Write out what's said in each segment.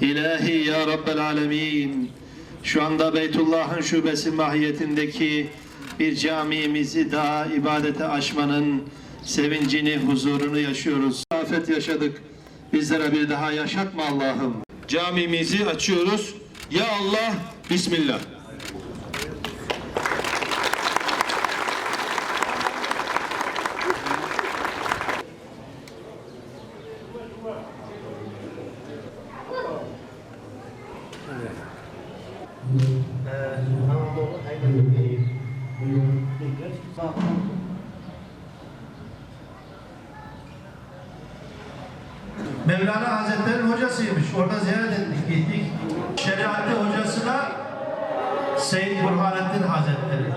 İlahi ya Rabbel Alemin. Şu anda Beytullah'ın şubesi mahiyetindeki bir camimizi daha ibadete açmanın sevincini, huzurunu yaşıyoruz. Afet yaşadık. Bizlere bir daha yaşatma Allah'ım. Camimizi açıyoruz. Ya Allah, Bismillah. Mevlana Hazretleri'nin hocasıymış. Orada ziyaret ettik, gittik. Şeriatli hocası da Seyyid Burhanettin Hazretleri.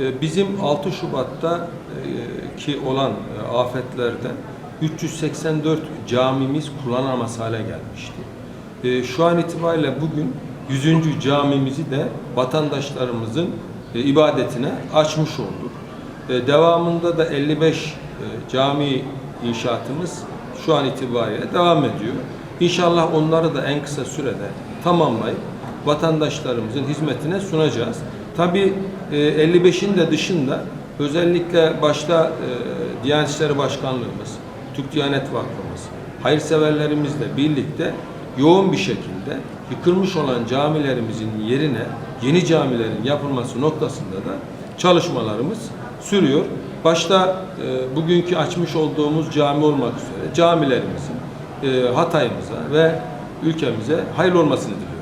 Ee, Bizim 6 Şubat'ta e, ki olan e, afetlerde 384 camimiz kullanamaz hale gelmişti. E, Şu an itibariyle bugün 100. camimizi de vatandaşlarımızın e, ibadetine açmış olduk. E, Devamında da 55 e, cami inşaatımız şu an itibariyle devam ediyor. İnşallah onları da en kısa sürede tamamlayıp vatandaşlarımızın hizmetine sunacağız. Tabii e, 55'in de dışında özellikle başta Diyanet İşleri Başkanlığımız, Türk Diyanet Vakfımız, hayırseverlerimizle birlikte yoğun bir şekilde yıkılmış olan camilerimizin yerine yeni camilerin yapılması noktasında da çalışmalarımız sürüyor. Başta e, bugünkü açmış olduğumuz cami olmak üzere camilerimizin e, Hatay'ımıza ve ülkemize hayırlı olmasını diliyorum.